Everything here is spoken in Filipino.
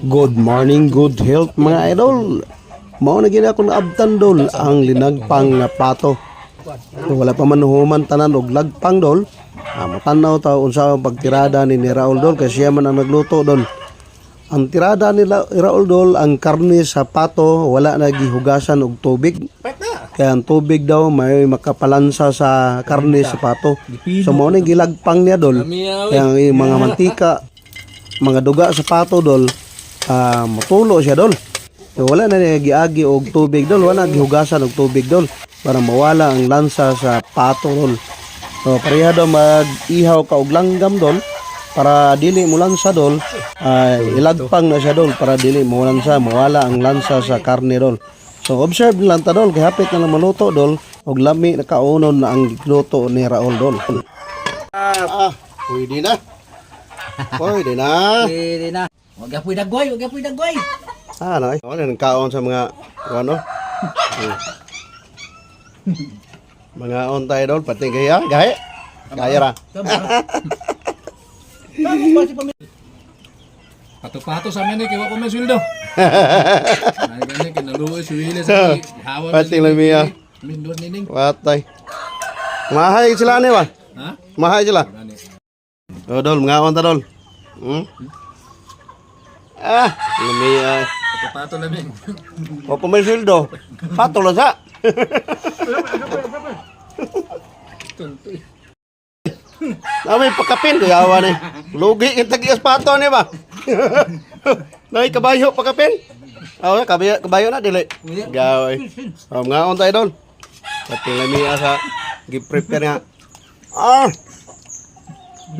Good morning, good health mga idol. Mao na gina akong naabtan dol ang linagpang nga pato. So, wala pa man human tanan og lagpang dol. Ah, matanaw ta unsa ang pagtirada ni, ni Raul dol kasi siya man ang nagluto dol. Ang tirada ni Raul dol ang karne sa pato wala na gihugasan og tubig. Kaya ang tubig daw may makapalansa sa karne sa pato. So mao ni gilagpang niya dol. Kaya ang iyong mga mantika, mga duga sa pato dol, ah matulo siya dol. So, wala na niya giagi og tubig dol, wala gihugasan og tubig dol para mawala ang lansa sa pato dol. So pareha daw mag-ihaw ka og langgam dol para dili mo lansa dol, ay ilagpang na siya dol para dili mo lansa, mawala ang lansa sa karne dol. So observe lang ta dol, kay hapit na lang maluto dol, og lami na kaunon na ang luto ni Raul dol. Ah, pwede na. Pwede na. Pwede na. Huwag ka po'y dagway, huwag ka po'y dagway. Ah, ano eh. Ano yung kaon sa mga, ano? Hmm. mga on tayo doon, pati gaya, gaya. Gaya ra. Pato-pato sa amin eh, kaya ko may sweldo. Ay, ganyan, kinaluoy, suwili sa hawa. Pati lang miya. Mindot nining. Watay. Mahay sila ni ba? Ha? Mahay sila. Gani. O dol, mga on ta dol. Hmm? Ah, lumi ay. Pato-pato lamig. O pa may sildo. Patol sa. Tuntoy. Nami pakapin kaya awa ni. Lugi yung tagi pato ni ba? Nai kabayo pakapin. Oh, kabayo kabayo na dili. Gaway. Oh, mga on tayo dol. Pati lami sa gi-prepare nga. Ah,